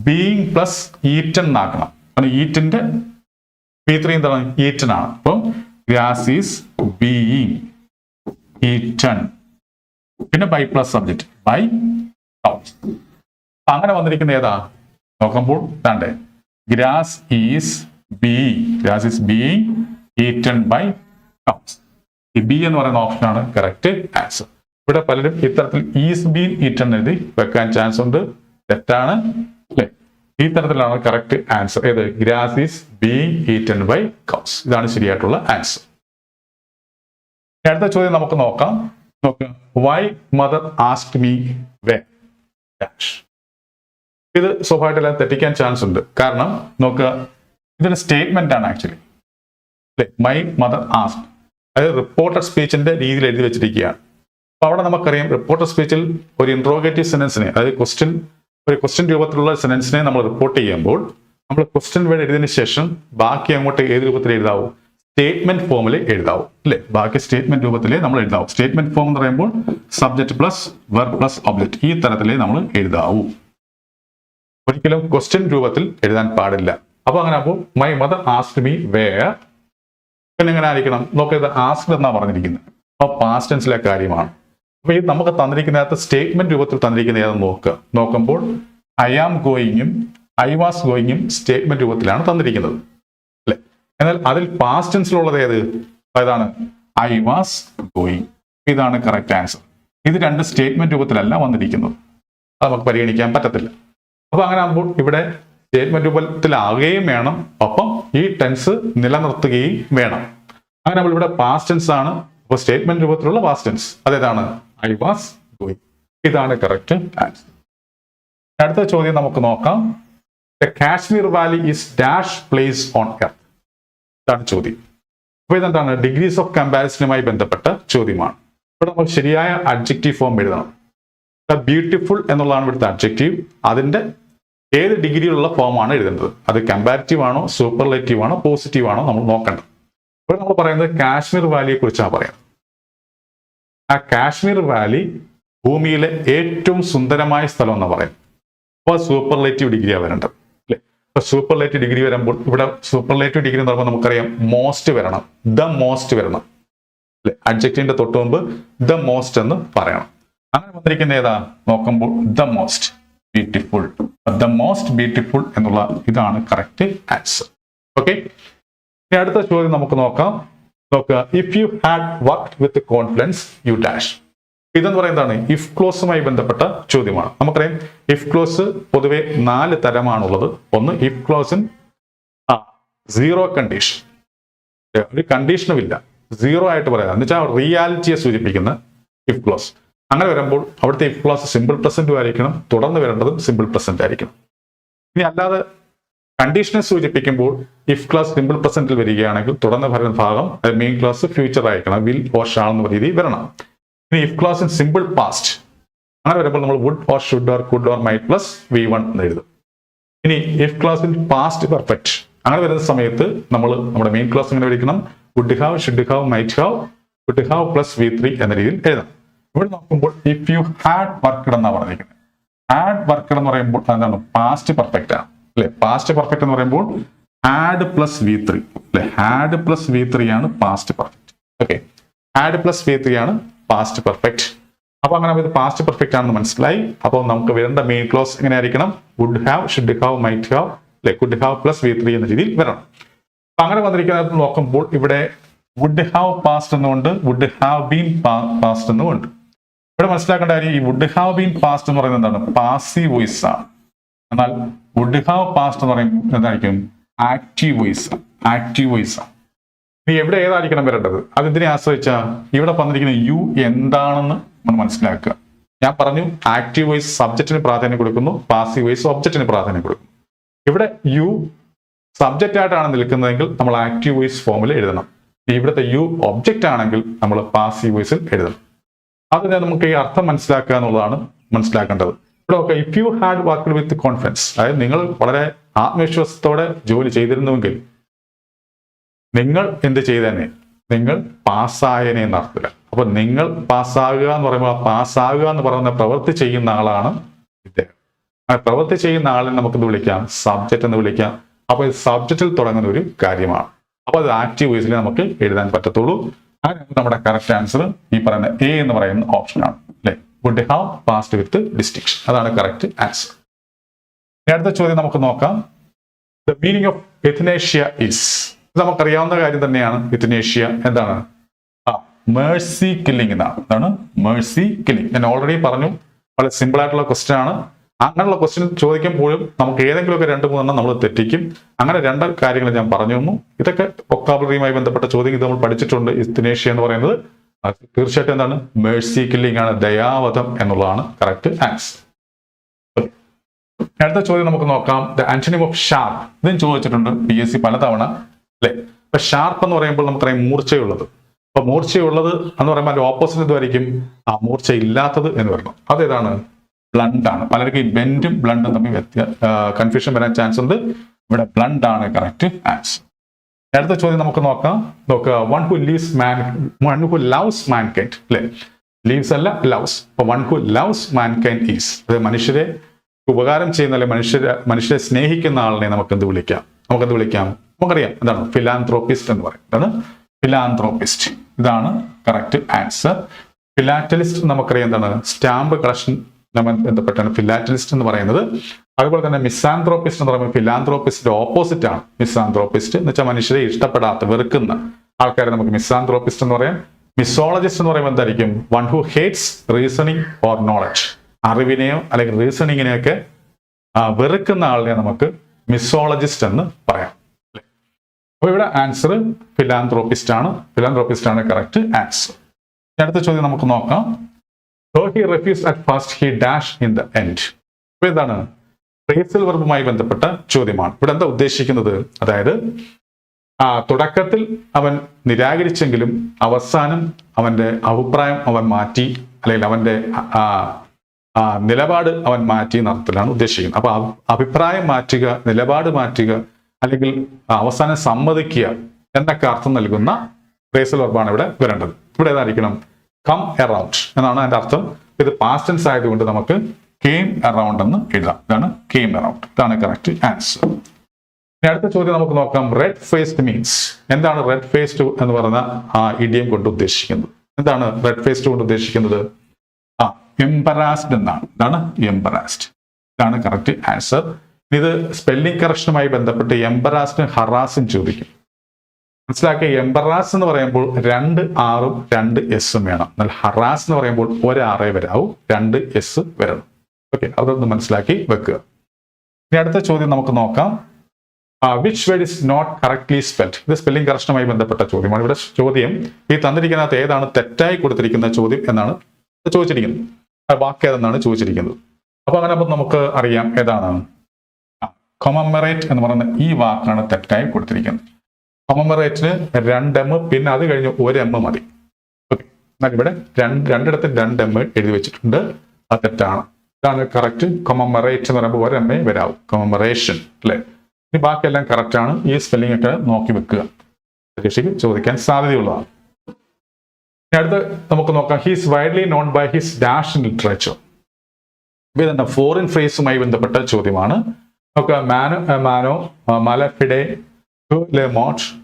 Speaker 1: ബീയിങ് പ്ലസ് എന്നാക്കണം. കാരണം ഈറ്റിന്റെ വി ത്രീ എന്താണ്? ഈറ്റൻ ആണ്. അപ്പം ഗ്രാസ് ഈസ് ബീയിങ് ഈറ്റൺ പിന്നെ ബൈ പ്ലസ് സബ്ജക്റ്റ് ബൈ അങ്ങനെ വന്നിരിക്കുന്ന ഏതാ? നോക്കുമ്പോൾ താണ്ടേ grass is being grass is being eaten by cows. ഈ ബി എന്ന് പറയുന്ന ഓപ്ഷനാണ് കറക്റ്റ് ആൻസർ ഇവിടെ പലരും ഇത്തരത്തിൽ ഈസ് ബീൻ ഈറ്റൺ എഴുതി വെക്കാൻ ചാൻസ് ഉണ്ട്. തെറ്റാണ് അല്ലെ? ഈ തരത്തിലാണ് കറക്റ്റ് ആൻസർ ഏത്? Grass is being eaten by cows ഇതാണ് ശരിയായിട്ടുള്ള ആൻസർ അടുത്ത ചോദ്യം നമുക്ക് നോക്കാം. നോക്കാം why mother asked me where ഇത് സ്വാഭാവികമായിട്ട് തെറ്റിക്കാൻ ചാൻസ് ഉണ്ട്. കാരണം നോക്കുക ഇതൊരു സ്റ്റേറ്റ്മെന്റ് ആണ് ആക്ച്വലി മൈ മദർ ആസ്റ്റ് അതായത് റിപ്പോർട്ടർ സ്പീച്ചിന്റെ രീതിയിൽ എഴുതി വെച്ചിരിക്കുകയാണ്. അപ്പൊ അവിടെ നമുക്കറിയാം റിപ്പോർട്ടർ സ്പീച്ചിൽ ഒരു ഇൻട്രോഗേറ്റീവ് സെന്റൻസിനെ അതായത് ക്വസ്റ്റ്യൻ ഒരു ക്വസ്റ്റ്യൻ രൂപത്തിലുള്ള സെന്റൻസിനെ നമ്മൾ റിപ്പോർട്ട് ചെയ്യുമ്പോൾ നമ്മൾ ക്വസ്റ്റ്യൻ വേർഡ് എഴുതിയതിനു ശേഷം ബാക്കി അങ്ങോട്ട് ഏത് രൂപത്തിൽ എഴുതാവും? സ്റ്റേറ്റ്മെന്റ് ഫോമിൽ എഴുതാവും. അല്ലെ ബാക്കി സ്റ്റേറ്റ്മെന്റ് രൂപത്തിലേ നമ്മൾ എഴുതാവും. സ്റ്റേറ്റ്മെന്റ് ഫോം എന്ന് പറയുമ്പോൾ subject plus verb plus object ഈ തരത്തിലേ നമ്മൾ എഴുതാവൂ. ഒരിക്കലും ക്വസ്റ്റ്യൻ രൂപത്തിൽ എഴുതാൻ പാടില്ല. അപ്പൊ അങ്ങനെ അപ്പോൾ my mother asked me where പിന്നെ എങ്ങനെ ആയിരിക്കണം? നോക്കിയത് ആസ്റ്റ് എന്നാ പറഞ്ഞിരിക്കുന്നത്. അപ്പൊ പാസ്റ്റ് ടെൻസിലെ കാര്യമാണ്. അപ്പൊ ഇത് നമുക്ക് തന്നിരിക്കുന്നതിനകത്ത് സ്റ്റേറ്റ്മെന്റ് രൂപത്തിൽ തന്നിരിക്കുന്ന ഏതെന്ന് നോക്കുക. നോക്കുമ്പോൾ ഐ ആം ഗോയിങ്ങും ഐ വാസ് ഗോയിങ്ങും സ്റ്റേറ്റ്മെന്റ് രൂപത്തിലാണ് തന്നിരിക്കുന്നത്. അല്ലെ? എന്നാൽ അതിൽ പാസ്റ്റ് ടെൻസിലുള്ളത് ഏത്? അതാണ് ഐ വാസ് ഗോയിങ് ഇതാണ് കറക്റ്റ് ആൻസർ ഇത് രണ്ട് സ്റ്റേറ്റ്മെന്റ് രൂപത്തിലല്ല വന്നിരിക്കുന്നത്. അത് നമുക്ക് പരിഗണിക്കാൻ പറ്റത്തില്ല. അപ്പൊ അങ്ങനെ ആകുമ്പോൾ ഇവിടെ സ്റ്റേറ്റ്മെന്റ് രൂപത്തിലാകുകയും വേണം. ഒപ്പം ഈ ടെൻസ് നിലനിർത്തുകയും വേണം. അങ്ങനെ നമ്മൾ ഇവിടെ പാസ്റ്റ് ടെൻസ് ആണ്. അപ്പോൾ സ്റ്റേറ്റ്മെന്റ് രൂപത്തിലുള്ള പാസ്റ്റ് ടെൻസ് അതേതാണ് ഐ വാസ് ഗോയിങ് ഇതാണ് കറക്റ്റ് ആൻസർ അടുത്ത ചോദ്യം നമുക്ക് നോക്കാം. The Kashmir valley is dash place on earth ഇതാണ് ചോദ്യം. അപ്പൊ ഇതെന്താണ്? ഡിഗ്രീസ് ഓഫ് കമ്പാരിസനുമായി ബന്ധപ്പെട്ട ചോദ്യമാണ്. ഇവിടെ നമ്മൾ ശരിയായ അഡ്ജക്റ്റീവ് ഫോം എഴുതണം. ബ്യൂട്ടിഫുൾ എന്നുള്ളതാണ് ഇവിടുത്തെ അഡ്ജക്റ്റീവ് അതിന്റെ ഏത് ഡിഗ്രിയിലുള്ള ഫോമാണ് എഴുതേണ്ടത്? അത് കമ്പാരിറ്റീവ് ആണോ സൂപ്പർലേറ്റീവ് ആണോ പോസിറ്റീവ് ആണോ നമ്മൾ നോക്കേണ്ടത് ഇവിടെ നമ്മൾ പറയുന്നത് കാശ്മീർ വാലിയെ കുറിച്ചാണ് പറയുന്നത്. ആ കാശ്മീർ വാലി ഭൂമിയിലെ ഏറ്റവും സുന്ദരമായ സ്ഥലം എന്ന് പറയും അപ്പോൾ സൂപ്പർലേറ്റീവ് ഡിഗ്രിയാണ് വരേണ്ടത് അല്ലെ? അപ്പൊ സൂപ്പർലേറ്റീവ് ഡിഗ്രി വരുമ്പോൾ ഇവിടെ സൂപ്പർലേറ്റീവ് ഡിഗ്രി എന്ന് പറയുമ്പോൾ നമുക്കറിയാം മോസ്റ്റ് വരണം ദ മോസ്റ്റ് വരണം അല്ലെ? അഡ്ജക്റ്റിന്റെ തൊട്ട് മുമ്പ് ദ മോസ്റ്റ് എന്ന് പറയണം. അങ്ങനെ വന്നിരിക്കുന്ന ഏതാ? നോക്കുമ്പോൾ the most beautiful the most beautiful എന്നുള്ള ഇതാണ് കറക്റ്റ് ആൻസർ ഓക്കെ ഇനി അടുത്ത ചോദ്യം നമുക്ക് നോക്കാം. നോക്കുക. If you had work with confidence you dash ഇതെന്ന് പറയുന്നതാണ് ഇഫ് ക്ലോസുമായി ബന്ധപ്പെട്ട ചോദ്യമാണ്. നമുക്കറിയാം ഇഫ് ക്ലോസ് പൊതുവെ നാല് തരമാണുള്ളത്. ഒന്ന് ഇഫ് ക്ലോസിൻ ആ സീറോ കണ്ടീഷൻ ഒരു കണ്ടീഷനും ഇല്ല. സീറോ ആയിട്ട് പറയാം. എന്ന് വെച്ചാൽ റിയാലിറ്റിയെ സൂചിപ്പിക്കുന്ന ഇഫ് ക്ലോസ് അങ്ങനെ വരുമ്പോൾ അവിടുത്തെ ഇഫ് ക്ലാസ് സിമ്പിൾ പ്രസന്റും ആയിരിക്കണം തുടർന്ന് വരേണ്ടതും സിമ്പിൾ പ്രസന്റ് ആയിരിക്കണം. ഇനി അല്ലാതെ കണ്ടീഷനെ സൂചിപ്പിക്കുമ്പോൾ ഇഫ് ക്ലാസ് സിമ്പിൾ പ്രസന്റിൽ വരികയാണെങ്കിൽ തുടർന്ന് വരുന്ന ഭാഗം മെയിൻ ക്ലാസ് ഫ്യൂച്ചർ ആയിരിക്കണം വിൽ ഓർ ഷാൾ എന്ന രീതിയിൽ വരണം. ഇനി if clause in simple past അങ്ങനെ വരുമ്പോൾ നമ്മൾ would or should or could or might plus V one എന്ന് എഴുതും. ഇനി if clause in past perfect അങ്ങനെ വരുന്ന സമയത്ത് നമ്മൾ നമ്മുടെ മെയിൻ ക്ലാസ് ഇങ്ങനെ വിളിക്കണം would have should have might have would have plus V three എന്ന രീതിയിൽ എഴുതാം. ഇവിടെ നോക്കുമ്പോൾ ഇഫ് യു ഹാഡ് വർക്ക്ഡ് എന്നാണ് പറഞ്ഞിരിക്കുന്നത്. ഹാഡ് വർക്ക്ഡ് എന്ന് പറയുമ്പോൾ എന്താണ് പാസ്റ്റ് പെർഫെക്റ്റ് ആണ്. അല്ലെ? പാസ്റ്റ് പെർഫെക്റ്റ് എന്ന് പറയുമ്പോൾ ഹാഡ് പ്ലസ് വി ത്രീ അല്ലെ? ഹാഡ് പ്ലസ് വി ത്രീ ആണ് past perfect okay had plus V three ആണ് പാസ്റ്റ് പെർഫെക്റ്റ് അപ്പൊ അങ്ങനെ ഇത് പാസ്റ്റ് പെർഫെക്റ്റ് ആണെന്ന് മനസ്സിലായി. അപ്പോൾ നമുക്ക് വരേണ്ട മെയിൻ ക്ലോസ് എങ്ങനെ ആയിരിക്കണം would have should have might have അല്ലെ? Could have plus V three എന്ന രീതിയിൽ വരണം. അപ്പൊ അങ്ങനെ വന്നിരിക്കുന്നത് നോക്കുമ്പോൾ ഇവിടെ വുഡ് ഹാവ് പാസ്റ്റ് എന്നുകൊണ്ട് വുഡ് ഹാവ് ബീൻ പാസ്റ്റ് എന്നുമുണ്ട്. ഇവിടെ മനസ്സിലാക്കേണ്ട കാര്യം ഈ വുഡ് ഹാവ് ബീൻ പാസ്റ്റ് എന്ന് പറയുന്നത് എന്താണ്? പാസീവ് വോയിസ് ആണ്. എന്നാൽ വുഡ് ഹാവ് പാസ്റ്റ് എന്ന് പറയുമ്പോൾ എന്തായിരിക്കും? ആക്റ്റീവ് വോയിസ് ആക്റ്റീവ് വോയിസ് ആണ്. ഇനി എവിടെ ഏതായിരിക്കണം വരേണ്ടത്? അത് ഇതിനെ ഇവിടെ വന്നിരിക്കുന്ന യു എന്താണെന്ന് നമ്മൾ മനസ്സിലാക്കുക. ഞാൻ പറഞ്ഞു ആക്റ്റീവ് വോയിസ് സബ്ജക്റ്റിന് പ്രാധാന്യം കൊടുക്കുന്നു പാസീവ് വോയിസ് ഒബ്ജക്റ്റിന് പ്രാധാന്യം കൊടുക്കുന്നു. ഇവിടെ യു സബ്ജക്റ്റ് ആയിട്ടാണ് നിൽക്കുന്നതെങ്കിൽ നമ്മൾ ആക്റ്റീവ് വോയിസ് ഫോമിൽ എഴുതണം. ഇവിടുത്തെ യു ഒബ്ജക്റ്റ് ആണെങ്കിൽ നമ്മൾ പാസീവ് വോയിസിൽ എഴുതണം. അതിനെ നമുക്ക് ഈ അർത്ഥം മനസ്സിലാക്കുക എന്നുള്ളതാണ് മനസ്സിലാക്കേണ്ടത്. ഇവിടെ ഒക്കെ if you had worked with confidence അതായത് നിങ്ങൾ വളരെ ആത്മവിശ്വാസത്തോടെ ജോലി ചെയ്തിരുന്നുവെങ്കിൽ നിങ്ങൾ എന്ത് ചെയ്തേനെ? നിങ്ങൾ പാസ്സായനെ എന്നർത്ഥമില്ല. അപ്പൊ നിങ്ങൾ പാസ്സാകുക എന്ന് പറയുമ്പോൾ പാസ്സാകുക എന്ന് പറയുന്ന പ്രവൃത്തി ചെയ്യുന്ന ആളാണ് ഇദ്ദേഹം. ആ പ്രവൃത്തി ചെയ്യുന്ന ആളിനെ നമുക്ക് വിളിക്കാം? സബ്ജക്റ്റ് എന്ന് വിളിക്കാം. അപ്പൊ സബ്ജക്റ്റിൽ തുടങ്ങുന്ന ഒരു കാര്യമാണ്. അപ്പൊ അത് ആക്റ്റീവ് വോയിസിൽ നമുക്ക് എഴുതാൻ പറ്റത്തുള്ളൂ. അങ്ങനെ നമ്മുടെ കറക്റ്റ് ആൻസർ ഈ പറയുന്ന എ എന്ന് പറയുന്ന ഓപ്ഷനാണ് അല്ലെ? Would have passed with distinction അതാണ് കറക്റ്റ് ആൻസർ അടുത്ത ചോദ്യം നമുക്ക് നോക്കാം. The meaning of euthanasia is നമുക്കറിയാവുന്ന കാര്യം തന്നെയാണ്. എഥനേഷ്യ എന്താണ്? ആ മേഴ്സി കില്ലിംഗ് എന്നാണ്. അതാണ് മേഴ്സി കില്ലിംഗ് ഞാൻ ഓൾറെഡി പറഞ്ഞു. വളരെ സിമ്പിൾ ആയിട്ടുള്ള ക്വസ്റ്റ്യൻ ആണ്. അങ്ങനെയുള്ള ക്വസ്റ്റ്യൻ ചോദിക്കുമ്പോഴും നമുക്ക് ഏതെങ്കിലുമൊക്കെ രണ്ട് മൂന്നെണ്ണം നമ്മൾ തെറ്റിക്കും. അങ്ങനെ രണ്ട് കാര്യങ്ങൾ ഞാൻ പറഞ്ഞു തന്നു. ഇതൊക്കെ ഒക്കാബറിയുമായി ബന്ധപ്പെട്ട ചോദ്യം ഇത് നമ്മൾ പഠിച്ചിട്ടുണ്ട്. ഇസ്തിനേഷ്യ എന്ന് പറയുന്നത്. തീർച്ചയായിട്ടും എന്താണ്? മേഴ്സി കില്ലിംഗ് ആണ് ദയാവധം എന്നുള്ളതാണ് കറക്റ്റ് ആൻസർ അടുത്ത ചോദ്യം നമുക്ക് നോക്കാം. ദ ആന്റണിം ഓഫ് ഷാർപ്പ് ഇതും ചോദിച്ചിട്ടുണ്ട് പി എസ് സി പലതവണ അല്ലെ? ഇപ്പൊ ഷാർപ്പ് എന്ന് പറയുമ്പോൾ നമുക്കറിയാം മൂർച്ചയുള്ളത്. അപ്പൊ മൂർച്ചയുള്ളത് എന്ന് പറയുമ്പോൾ അതിന്റെ ഓപ്പോസിറ്റ് ഇതുമായിരിക്കും. ആ മൂർച്ച ഇല്ലാത്തത് എന്ന് പറയണം അതേതാണ് ബ്ലണ്ട് ആണ്. പലർക്കും ബെൻഡും ബ്ലണ്ടും തമ്മിൽ വ്യത്യ കൺഫ്യൂഷൻ വരാൻ ചാൻസ് ഉണ്ട്. ഇവിടെ ബ്ലണ്ട് ആണ് കറക്റ്റ് ആൻസർ അടുത്ത ചോദ്യം നമുക്ക് നോക്കാം. നോക്കുക. One who leaves man one who loves mankind അല്ലെ ലീവ്സ് അല്ല loves one who loves mankind is അത് മനുഷ്യരെ ഉപകാരം ചെയ്യുന്ന അല്ലെങ്കിൽ മനുഷ്യരെ മനുഷ്യരെ സ്നേഹിക്കുന്ന ആളിനെ നമുക്ക് എന്ത് വിളിക്കാം? നമുക്ക് എന്ത് വിളിക്കാം? നമുക്കറിയാം. എന്താണ്? ഫിലാന്ത്രോപ്പിസ്റ്റ് എന്ന് പറയും. അതാണ് ഫിലാന്ത്രോപ്പിസ്റ്റ് ഇതാണ് കറക്റ്റ് ആൻസർ ഫിലാറ്റലിസ്റ്റ് നമുക്കറിയാം എന്താണ്? സ്റ്റാമ്പ് കളക്ഷൻ ബന്ധപ്പെട്ടാണ് ഫിലാറ്റലിസ്റ്റ് എന്ന് പറയുന്നത്. അതുപോലെ തന്നെ മിസാന്ത്രോപ്പിസ്റ്റ് എന്ന് പറയുമ്പോൾ ഫിലാന്ത്രോപ്പിസ്റ്റിന്റെ ഓപ്പോസിറ്റ് ആണ്. മിസാന്ത്രോപ്പിസ്റ്റ് എന്ന് വെച്ചാൽ മനുഷ്യരെ ഇഷ്ടപ്പെടാത്ത വെറുക്കുന്ന ആൾക്കാരെ നമുക്ക് മിസാന്ത്രോപ്പിസ്റ്റ് എന്ന് പറയാം. മിസോളജിസ്റ്റ് എന്ന് പറയുമ്പോൾ എന്തായിരിക്കും? One who hates reasoning or knowledge അറിവിനെയോ അല്ലെങ്കിൽ റീസണിങ്ങിനെയൊക്കെ വെറുക്കുന്ന ആളിനെ നമുക്ക് മിസോളജിസ്റ്റ് എന്ന് പറയാം. അപ്പോൾ അപ്പൊ ഇവിടെ ആൻസർ ഫിലാന്ത്രോപ്പിസ്റ്റ് ആണ്. ഫിലാന്ത്രോപ്പിസ്റ്റ് ആണ് കറക്റ്റ് ആൻസർ അടുത്ത ചോദ്യം നമുക്ക് നോക്കാം. So he refused at first he dash in the end അപ്പൊ എന്താണ് ഫ്രേസൽ വർബുമായി ബന്ധപ്പെട്ട ചോദ്യമാണ്. ഇവിടെ എന്താ ഉദ്ദേശിക്കുന്നത്? അതായത് ആ തുടക്കത്തിൽ അവൻ നിരാകരിച്ചെങ്കിലും അവസാനം അവന്റെ അഭിപ്രായം അവൻ മാറ്റി അല്ലെങ്കിൽ അവന്റെ ആ, ആ, നിലപാട് അവൻ മാറ്റി നടത്തലാണ് ഉദ്ദേശിക്കുന്നത്. അപ്പൊ അഭിപ്രായം മാറ്റുക നിലപാട് മാറ്റുക അല്ലെങ്കിൽ അവസാനം സമ്മതിക്കുക എന്നൊക്കെ അർത്ഥം നൽകുന്ന ഫ്രേസൽ വർബാണ് ഇവിടെ വരേണ്ടത്. ഇവിടെ ഏതായിരിക്കണം? കം എറൗണ്ട് എന്നാണ് അതിന്റെ അർത്ഥം. ഇത് പാസ്റ്റ് ടെൻസ് ആയതുകൊണ്ട് നമുക്ക് കെയിം എറൗണ്ട് എന്ന് എഴുതാം. ഇതാണ് കെയിം എറൗണ്ട് ഇതാണ് കറക്റ്റ് ആൻസർ ഇനി അടുത്ത ചോദ്യം നമുക്ക് നോക്കാം. റെഡ് ഫേസ്ഡ് മീൻസ് എന്താണ് റെഡ് ഫേസ്ഡ് എന്ന് പറയുന്ന ആ ഇഡിയം കൊണ്ട് ഉദ്ദേശിക്കുന്നത്? എന്താണ് റെഡ് ഫേസ്ഡ് കൊണ്ട് ഉദ്ദേശിക്കുന്നത്? ആ എംബറാസ്ഡ് എന്നാണ്. ഇതാണ് എംബറാസ്ഡ് ഇതാണ് കറക്റ്റ് ആൻസർ ഇത് സ്പെല്ലിംഗ് കറക്ഷനുമായി ബന്ധപ്പെട്ട് എംബറാസ്ഡും ഹറാസും ചോദിക്കും. മനസ്സിലാക്കിയ എംബറാസ് എന്ന് പറയുമ്പോൾ രണ്ട് ആറും രണ്ട് എസും വേണം. എന്നാൽ ഹറാസ് എന്ന് പറയുമ്പോൾ ഒരാറേ വരാവും രണ്ട് എസ് വരണം. ഓക്കെ അതൊന്ന് മനസ്സിലാക്കി വെക്കുക. ഇനി അടുത്ത ചോദ്യം നമുക്ക് നോക്കാം. Which word is not correctly spelled ഇത് സ്പെല്ലിംഗ് കറക്ഷനുമായി ബന്ധപ്പെട്ട ചോദ്യമാണ്. ഇവിടെ ചോദ്യം ഈ തന്നിരിക്കുന്നതിനകത്ത് ഏതാണ് തെറ്റായി കൊടുത്തിരിക്കുന്ന ചോദ്യം എന്നാണ് ചോദിച്ചിരിക്കുന്നത്. ആ വാക്ക് ഏതെന്നാണ് ചോദിച്ചിരിക്കുന്നത്. അപ്പൊ അങ്ങനെ അപ്പം നമുക്ക് അറിയാം ഏതാണ്. കൊമമറേറ്റ് എന്ന് പറയുന്ന ഈ വാക്കാണ് തെറ്റായി കൊടുത്തിരിക്കുന്നത്. കൊമമറേറ്റിന് രണ്ട് എം പിന്നെ അത് കഴിഞ്ഞ് ഒരു എം മതി. ഓക്കെ എന്നാൽ ഇവിടെ രണ്ട് രണ്ടിടത്ത് രണ്ട് എം എഴുതി വെച്ചിട്ടുണ്ട്. അത് തെറ്റാണ്. ഇതാണ് കറക്റ്റ് കൊമമറേറ്റ് എന്ന് പറയുമ്പോൾ ഒരു എം എ വരാവും. കൊമമറേഷൻ അല്ലേ? ഇനി ബാക്കിയെല്ലാം കറക്റ്റ് ആണ്. ഈ സ്പെല്ലിംഗ് ഒക്കെ നോക്കി വെക്കുക. പരീക്ഷയ്ക്ക് ചോദിക്കാൻ സാധ്യതയുള്ളതാണ്. അടുത്ത് നമുക്ക് നോക്കാം. He's widely known by his dash in literature ഇതെന്താ ഫോറിൻ ഫ്രേസുമായി ബന്ധപ്പെട്ട ചോദ്യമാണ്. നമുക്ക് മാനോ മാനോ മലഫിഡെ ലെ മോട്ട്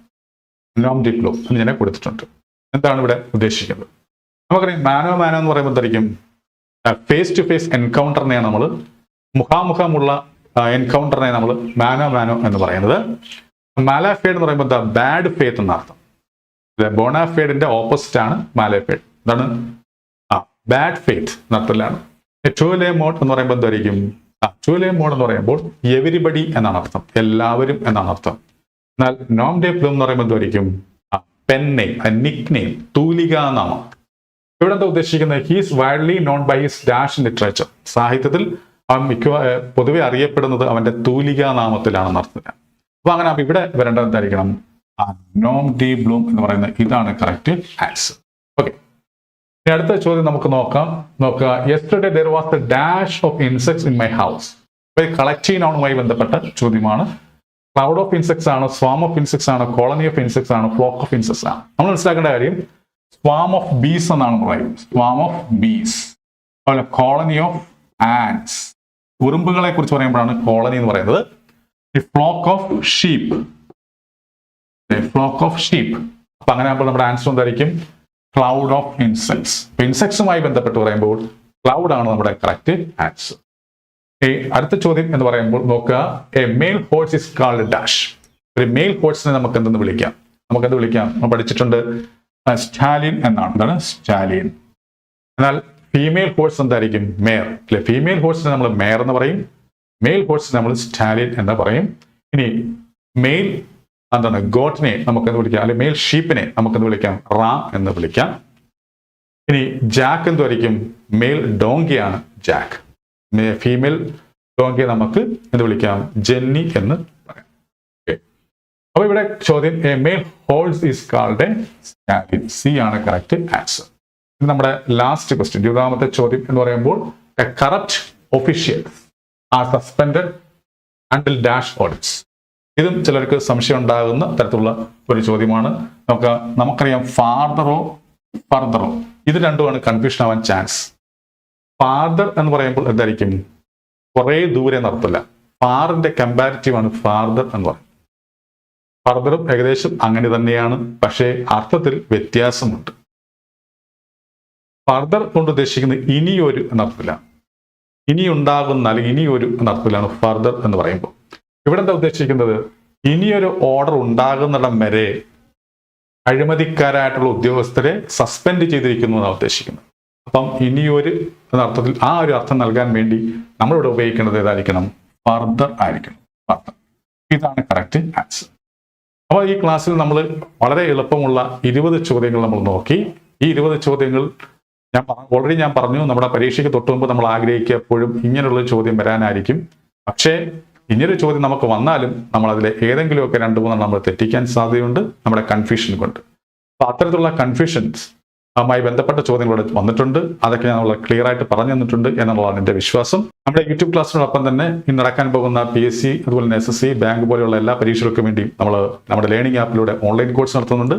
Speaker 1: നോം ഡിപ്ലോ എന്നിങ്ങനെ കൊടുത്തിട്ടുണ്ട്. എന്താണ് ഇവിടെ ഉദ്ദേശിക്കുന്നത്? നമുക്കറിയാം മാനോ മാനോ എന്ന് പറയുമ്പോൾ ഫേസ് ടു ഫേസ് എൻകൗണ്ടറിനെയാണ് നമ്മൾ മുഖാമുഖമുള്ള എൻകൗണ്ടറിനെ നമ്മൾ മാനോ മാനോ എന്ന് പറയുന്നത്. മാലാഫേഡ് എന്ന് പറയുമ്പോൾ എന്താ? ബാഡ് ഫേത്ത് എന്ന അർത്ഥം ബോണാഫേഡിന്റെ ഓപ്പോസിറ്റ് ആണ് മാലാഫേഡ് എന്താണ്? ആ ബാഡ് ഫേത്ത് എന്നർത്ഥത്തിലാണ്. ടൂലെ മോഡ് എന്ന് പറയുമ്പോൾ എന്തായിരിക്കും? ആ മോഡ് എന്ന് പറയുമ്പോൾ എവരിബഡി എന്നാണ് അർത്ഥം. എല്ലാവരും എന്നാണ് അർത്ഥം. എന്നാൽ നോം ഡേ പ്ലൂം എന്ന് പറയുമ്പോൾ എന്തായിരിക്കും പെൻ നെയിം നിക് നെയിം തൂലിക നാമം ഇവിടെ എന്താ ഉദ്ദേശിക്കുന്നത് he's widely known by his dash literature സാഹിത്യത്തിൽ അവൻ മിക്ക പൊതുവെ അറിയപ്പെടുന്നത് അവന്റെ തൂലിക നാമത്തിലാണെന്ന് അർത്ഥത്തില്ല അപ്പൊ അങ്ങനെ അപ്പൊ ഇവിടെ വരേണ്ടത് എന്തായിരിക്കണം? നോം ഡി ബ്ലൂം എന്ന് പറയുന്ന ഇതാണ് കറക്റ്റ് ആൻസർ ഓക്കെ അടുത്ത ചോദ്യം നമുക്ക് നോക്കാം. നോക്കുക. Yesterday there was the dash of insects in my house collective നോണുമായി ബന്ധപ്പെട്ട ചോദ്യമാണ്. ക്ലൗഡ് ഓഫ് ഇൻസെക്ട്സ് ആണ് സ്വാം ഓഫ് ഇൻസെക്ട്സ് ആണ് കോളനി ഓഫ് ഇൻസെക്ട്സ് ആണ് ഫ്ലോക്ക് ഓഫ് ഇൻസെക്ട്സ് ആണ്. നമ്മൾ മനസ്സിലാക്കേണ്ട കാര്യം സ്വാം ഓഫ് ബീസ് എന്നാണ് പറയുന്നത്. സ്വാം ഓഫ് ബീസ് അതുപോലെ കോളനി ഓഫ് ആൻസ് ഉറുമ്പുകളെ കുറിച്ച് പറയുമ്പോഴാണ് കോളനി എന്ന് പറയുന്നത്. Flock of sheep flock of sheep അപ്പൊ അങ്ങനെ ആകുമ്പോൾ നമ്മുടെ ആൻസർ എന്തായിരിക്കും? ക്ലൗഡ് ഓഫ് ഇൻസെക്ട്സ് ഇൻസെക്ട്സുമായി ബന്ധപ്പെട്ട് പറയുമ്പോൾ ക്ലൗഡ് ആണ് നമ്മുടെ കറക്റ്റ് ആൻസർ ഈ അടുത്ത ചോദ്യം എന്ന് പറയുമ്പോൾ നോക്കുക. A male horse is called dash ഒരു മെയിൽ ഹോഴ്സിനെ നമുക്ക് എന്തെന്ന് വിളിക്കാം? നമുക്ക് എന്ത് വിളിക്കാം? നമ്മൾ പഠിച്ചിട്ടുണ്ട് സ്റ്റാലിൻ എന്നാണ്. എന്താണ്? സ്റ്റാലിൻ എന്നാൽ ഫീമെയിൽ ഹോഴ്സ് എന്തായിരിക്കും? മേയർ അല്ലെ? ഫീമെയിൽ ഹോഴ്സിനെ നമ്മൾ മേയർ എന്ന് പറയും. മെയിൽ ഹോഴ്സിനെ നമ്മൾ സ്റ്റാലിൻ എന്ന് പറയും. ഇനി മെയിൽ എന്താണ്? ഗോട്ടിനെ നമുക്കെന്ന് വിളിക്കാം? അല്ലെങ്കിൽ മെയിൽ ഷീപ്പിനെ നമുക്ക് നമുക്കെന്ന് വിളിക്കാം? റാം എന്ന് വിളിക്കാം. ഇനി ജാക്ക് എന്തായിരിക്കും മെയിൽ ഡോങ്കിയാണ് ജാക്ക് ഫീമെയിൽ ഡോങ്കിയെ നമുക്ക് എന്ത് വിളിക്കാം? ജെന്നി എന്ന് പറയാം. അപ്പൊ ഇവിടെ ചോദ്യം a male horse is called a C ആണ് കറക്റ്റ് ആൻസർ നമ്മുടെ ലാസ്റ്റ് ക്വസ്റ്റ്യൻ ഇരുപതാമത്തെ ചോദ്യം എന്ന് പറയുമ്പോൾ a corrupt official are suspend until dash audits ഇതും ചിലർക്ക് സംശയം ഉണ്ടാകുന്ന തരത്തിലുള്ള ഒരു ചോദ്യമാണ്. നമുക്ക് നമുക്കറിയാം ഫാർദറോ ഫർദറോ ഇത് രണ്ടുമാണ് കൺഫ്യൂഷൻ ആവാൻ ചാൻസ് ഫാദർ എന്ന് പറയുമ്പോൾ എന്തായിരിക്കും? കുറെ ദൂരെ നടത്തില്ല. ഫാറിന്റെ കമ്പാരിറ്റീവ് ആണ് ഫാദർ എന്ന് പറയുന്നത്. ഫർദറും ഏകദേശം അങ്ങനെ തന്നെയാണ് പക്ഷേ അർത്ഥത്തിൽ വ്യത്യാസമുണ്ട്. ഫർദർ കൊണ്ട് ഉദ്ദേശിക്കുന്നത് ഇനിയൊരു എന്നർത്ഥത്തില്ല ഇനി ഉണ്ടാകുന്ന അല്ലെങ്കിൽ ഇനിയൊരു എന്നർത്ഥത്തിലാണ് ഫർദർ എന്ന് പറയുമ്പോൾ. ഇവിടെ എന്താ ഉദ്ദേശിക്കുന്നത്? ഇനിയൊരു ഓർഡർ ഉണ്ടാകുന്നിടം വരെ അഴിമതിക്കാരായിട്ടുള്ള ഉദ്യോഗസ്ഥരെ സസ്പെൻഡ് ചെയ്തിരിക്കുന്നു എന്നാണ് ഉദ്ദേശിക്കുന്നത്. അപ്പം ഇനിയൊരു അർത്ഥത്തിൽ ആ ഒരു അർത്ഥം നൽകാൻ വേണ്ടി നമ്മളിവിടെ ഉപയോഗിക്കേണ്ടത് ഏതായിരിക്കണം? ഫർദർ ആയിരിക്കണം. ഫർദർ ഇതാണ് കറക്റ്റ് ആൻസർ അപ്പോൾ ഈ ക്ലാസ്സിൽ നമ്മൾ വളരെ എളുപ്പമുള്ള ഇരുപത് ചോദ്യങ്ങൾ നമ്മൾ നോക്കി. ഈ ഇരുപത് ചോദ്യങ്ങൾ ഞാൻ ഓൾറെഡി ഞാൻ പറഞ്ഞു. നമ്മുടെ പരീക്ഷയ്ക്ക് തൊട്ട് മുമ്പ് നമ്മൾ ആഗ്രഹിക്കുക എപ്പോഴും ഇങ്ങനെയുള്ള ചോദ്യം വരാനായിരിക്കും. പക്ഷേ ഇങ്ങനൊരു ചോദ്യം നമുക്ക് വന്നാലും നമ്മൾ അതിലെ ഏതെങ്കിലുമൊക്കെ രണ്ട് മൂന്നെണ്ണം നമ്മൾ തെറ്റിക്കാൻ സാധ്യതയുണ്ട്. നമ്മുടെ കൺഫ്യൂഷൻ കൊണ്ട് അപ്പൊ അത്തരത്തിലുള്ള കൺഫ്യൂഷൻസ് അതുമായി ബന്ധപ്പെട്ട ചോദ്യങ്ങൾ ഇവിടെ വന്നിട്ടുണ്ട്. അതൊക്കെ ഞാൻ നമ്മൾ ക്ലിയർ ആയിട്ട് പറഞ്ഞു തന്നിട്ടുണ്ട് എന്നുള്ളതാണ് എന്റെ വിശ്വാസം. നമ്മുടെ യൂട്യൂബ് ക്ലാസ്സിനോടൊപ്പം തന്നെ ഇന്ന് നടക്കാൻ പോകുന്ന പി എസ് സി അതുപോലെ തന്നെ എസ് എസ് സി ബാങ്ക് പോലെയുള്ള എല്ലാ പരീക്ഷകൾക്കും വേണ്ടി നമ്മൾ നമ്മുടെ ലേണിംഗ് ആപ്പിലൂടെ ഓൺലൈൻ കോഴ്സ് നടത്തുന്നുണ്ട്.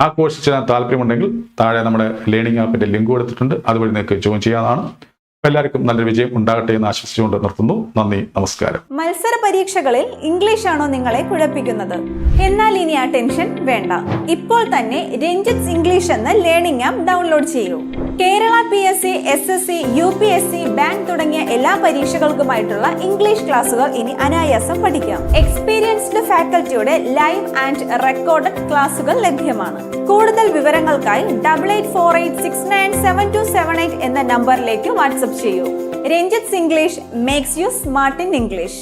Speaker 1: ആ കോഴ്സ് ചെയ്യാൻ താല്പര്യമുണ്ടെങ്കിൽ താഴെ നമ്മുടെ ലേണിംഗ് ആപ്പിന്റെ ലിങ്ക് കൊടുത്തിട്ടുണ്ട്. അതുവഴി നിങ്ങൾക്ക് ജോയിൻ അപ്പോൾ എല്ലാവർക്കും നല്ലൊരു വിജയം ഉണ്ടാകട്ടെ എന്ന് ആശംസിച്ചുകൊണ്ട് നിർത്തുന്നു. നന്ദി നമസ്കാരം.
Speaker 2: മത്സര പരീക്ഷകളിൽ ഇംഗ്ലീഷ് ആണോ നിങ്ങളെ കുഴപ്പിക്കുന്നത്? എന്നാൽ ഇനി ആ ടെൻഷൻ വേണ്ട. ഇപ്പോൾ തന്നെ രഞ്ജിത്സ് ഇംഗ്ലീഷ് എന്ന ലേണിംഗ് ആപ്പ് ഡൗൺലോഡ് ചെയ്യൂ. Kerala P S C S S C U P S C bank തുടങ്ങിയ എല്ലാ പരീക്ഷകൾക്കുമായിട്ടുള്ള ഇംഗ്ലീഷ് ക്ലാസുകൾ ഇനി അനായാസം പഠിക്കാം. എക്സ്പീരിയൻസ്ഡ് ഫാക്കൽറ്റിയുടെ ലൈവ് ആൻഡ് റെക്കോർഡഡ് ക്ലാസുകൾ ലഭ്യമാണ്. കൂടുതൽ വിവരങ്ങൾക്കായി double eight four eight six nine seven two seven eight എന്ന നമ്പറിലേക്ക് വാട്സപ്പ് ചെയ്യൂ. Ranjith English makes you smart in English